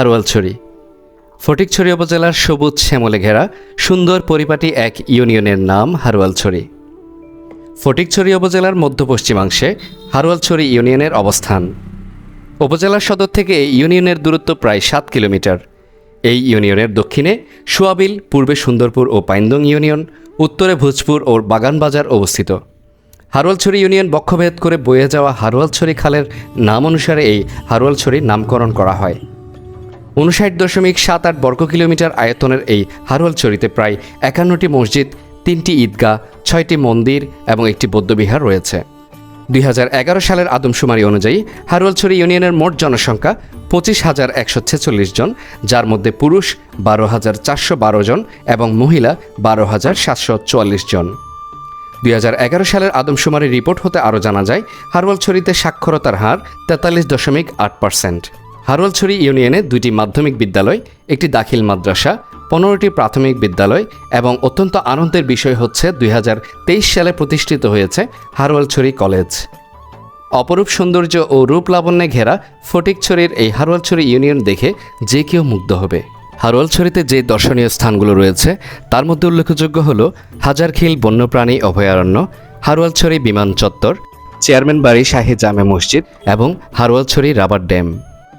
হারোয়ালছড়ি ফটিকছড়ি উপজেলার সবুজ শ্যামলে ঘেরা সুন্দর পরিপাটি এক ইউনিয়নের নাম হারোয়ালছড়ি ফটিকছড়ি উপজেলার মধ্য পশ্চিমাংশে হারোয়ালছড়ি ইউনিয়নের অবস্থান। উপজেলার সদর থেকে এই ইউনিয়নের দূরত্ব প্রায় সাত কিলোমিটার। এই ইউনিয়নের দক্ষিণে সোয়াবিল, পূর্বে সুন্দরপুর ও পাইন্দং ইউনিয়ন, উত্তরে ভোজপুর ও বাগানবাজার অবস্থিত। হারোয়ালছড়ি ইউনিয়ন বক্ষভেদ করে বয়ে যাওয়া হারোয়ালছড়ি খালের নাম অনুসারে এই হারোয়ালছড়ির নামকরণ করা হয়। উনষাট দশমিক সাত আট বর্গ কিলোমিটার আয়তনের এই হারোয়ালছড়িতে প্রায় একান্নটি মসজিদ, তিনটি ঈদগাহ, ছয়টি মন্দির এবং একটি বৌদ্ধবিহার রয়েছে। দুই হাজার এগারো সালের আদমশুমারি অনুযায়ী হারোয়ালছড়ি ইউনিয়নের মোট জনসংখ্যা পঁচিশ হাজার একশো ছেচল্লিশ জন, যার মধ্যে পুরুষ বারো হাজার চারশো বারো জন এবং মহিলা বারো হাজার সাতশো চুয়াল্লিশ জন। দুই হাজার এগারো সালের আদমশুমারি রিপোর্ট হতে আরও জানা যায় হারওয়ালছড়িতে সাক্ষরতার হার তেতাল্লিশ দশমিক আট পার্সেন্ট। হারওয়ালছড়ি ইউনিয়নে দুইটি মাধ্যমিক বিদ্যালয়, একটি দাখিল মাদ্রাসা, পনেরোটি প্রাথমিক বিদ্যালয় এবং অত্যন্ত আনন্দের বিষয় হচ্ছে দুই হাজার তেইশ সালে প্রতিষ্ঠিত হয়েছে হারওয়ালছড়ি কলেজ। অপরূপ সৌন্দর্য ও রূপ লাবণ্যে ঘেরা ফটিকছড়ির এই হারওয়ালছড়ি ইউনিয়ন দেখে যে কেউ মুগ্ধ হবে। হারওয়ালছড়িতে যে দর্শনীয় স্থানগুলো রয়েছে, তার মধ্যে উল্লেখযোগ্য হল হাজারখিল বন্যপ্রাণী অভয়ারণ্য হারওয়ালছড়ি বিমান চত্বর, চেয়ারম্যান বাড়ি শাহী জামে মসজিদ এবং হারওয়ালছড়ি রাবার ড্যাম।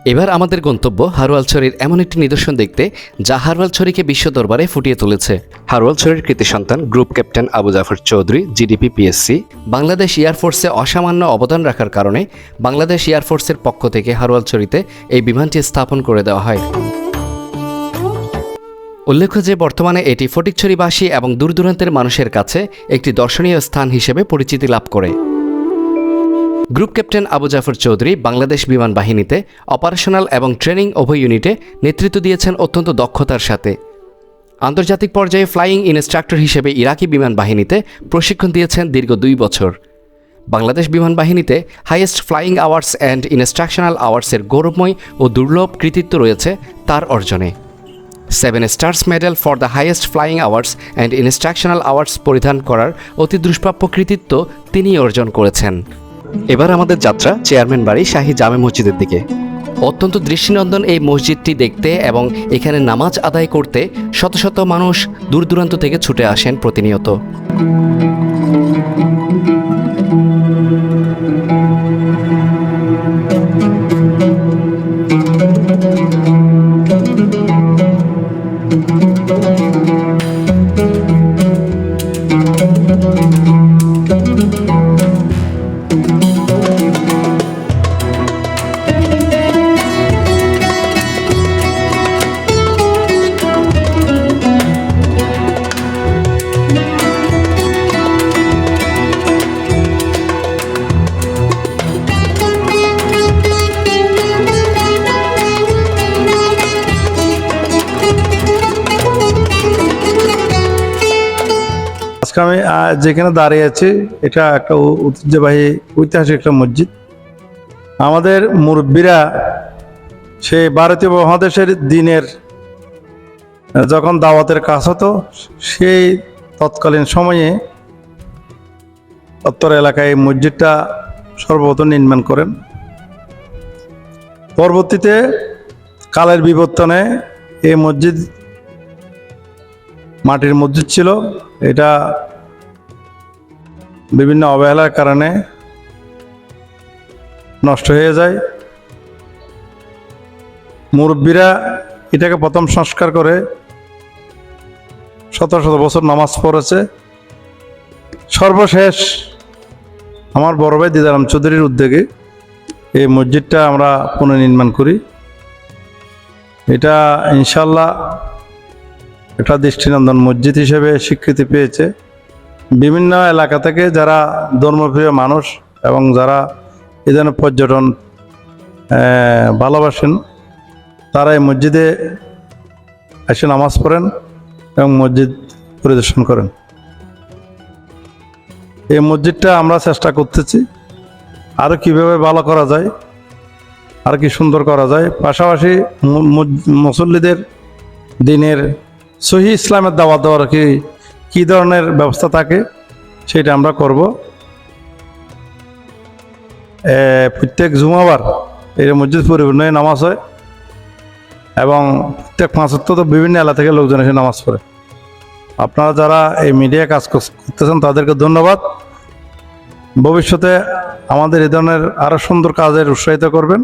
এবার আমাদের গন্তব্য হারওয়ালছড়ির এমন একটি নিদর্শন দেখতে, যা হারওয়ালছড়িকে বিশ্ব দরবারে ফুটিয়ে তুলেছে। হারওয়ালছড়ির কৃতি সন্তান group captain Abu Jafar Chowdhury, GDP PSC, Bangladesh এয়ারফোর্সে অসামান্য অবদান রাখার কারণে বাংলাদেশ এয়ারফোর্সের পক্ষ থেকে হারওয়ালছড়িতে এই বিমানটি স্থাপন করে দেওয়া হয়। উল্লেখ্য যে, বর্তমানে এটি ফটিকছড়িবাসী এবং দূরদূরান্তের মানুষের কাছে একটি দর্শনীয় স্থান হিসেবে পরিচিতি লাভ করে। গ্রুপ ক্যাপ্টেন আবু জাফর চৌধুরী বাংলাদেশ বিমান বাহিনীতে অপারেশনাল এবং ট্রেনিং উভয় ইউনিটে নেতৃত্ব দিয়েছেন অত্যন্ত দক্ষতার সাথে। আন্তর্জাতিক পর্যায়ে ফ্লাইং ইনস্ট্রাক্টর হিসেবে ইরাকি বিমান বাহিনীতে প্রশিক্ষণ দিয়েছেন দীর্ঘ দুই বছর। বাংলাদেশ বিমান বাহিনীতে highest flying hours and instructional আওয়ার্সের গৌরবময় ও দুর্লভ কৃতিত্ব রয়েছে তার অর্জনে। Seven stars medal for the highest flying hours and instructional hours পরিধান করার অতি দুষ্প্রাপ্য কৃতিত্ব তিনি অর্জন করেছেন। এবার আমাদের যাত্রা চেয়ারম্যান বাড়ি শাহী জামে মসজিদের দিকে। অত্যন্ত দৃষ্টিনন্দন এই মসজিদটি দেখতে এবং এখানে নামাজ আদায় করতে শত শত মানুষ দূর দূরান্ত থেকে ছুটে আসেন প্রতিনিয়ত। আজকে আমি যেখানে দাঁড়িয়ে আছি, এটা একটা ঐতিহ্যবাহী, ঐতিহাসিক একটা মসজিদ। আমাদের মুরব্বীরা সে ভারতীয় মহাদেশের দিনের, যখন দাওয়াতের কাজ হতো, সেই তৎকালীন সময়ে উত্তর এলাকায় মসজিদটা সর্বপ্রথম নির্মাণ করেন। পরবর্তীতে কালের বিবর্তনে এই মসজিদ মাটির মসজিদ ছিল। এটা বিভিন্ন অবহেলার কারণে নষ্ট হয়ে যায়। মুরব্বীরা এটাকে প্রথম সংস্কার করে শত শত বছর নামাজ পড়েছে। সর্বশেষ আমার বড় ভাই দিদারাম চৌধুরীর উদ্যোগে এই মসজিদটা আমরা পুনর্নির্মাণ করি। এটা ইনশাল্লাহ এটা দৃষ্টিনন্দন মসজিদ হিসেবে স্বীকৃতি পেয়েছে। বিভিন্ন এলাকা থেকে যারা ধর্মপ্রিয় মানুষ এবং যারা এই ধরনের পর্যটন ভালোবাসেন, তারা এই মসজিদে এসে নামাজ পড়েন এবং মসজিদ পরিদর্শন করেন। এই মসজিদটা আমরা চেষ্টা করতেছি আরও কীভাবে ভালো করা যায়, আর কি সুন্দর করা যায়। পাশাপাশি মুসল্লিদের দিনের সহি ইসলামের দাওয়াত দেওয়ার কি কী ধরনের ব্যবস্থা থাকে সেটা আমরা করব। এ, প্রত্যেক জুমাবার এই মসজিদ পরিপূর্ণ নামাজ হয় এবং প্রত্যেক পাঁচ ওয়াক্ত তো বিভিন্ন এলাকা থেকে লোকজন এসে নামাজ পড়ে। আপনারা যারা এই মিডিয়া কাজ করতেছেন তাদেরকে ধন্যবাদ। ভবিষ্যতে আমাদের এই ধরনের আরও সুন্দর কাজের উৎসাহিত করবেন।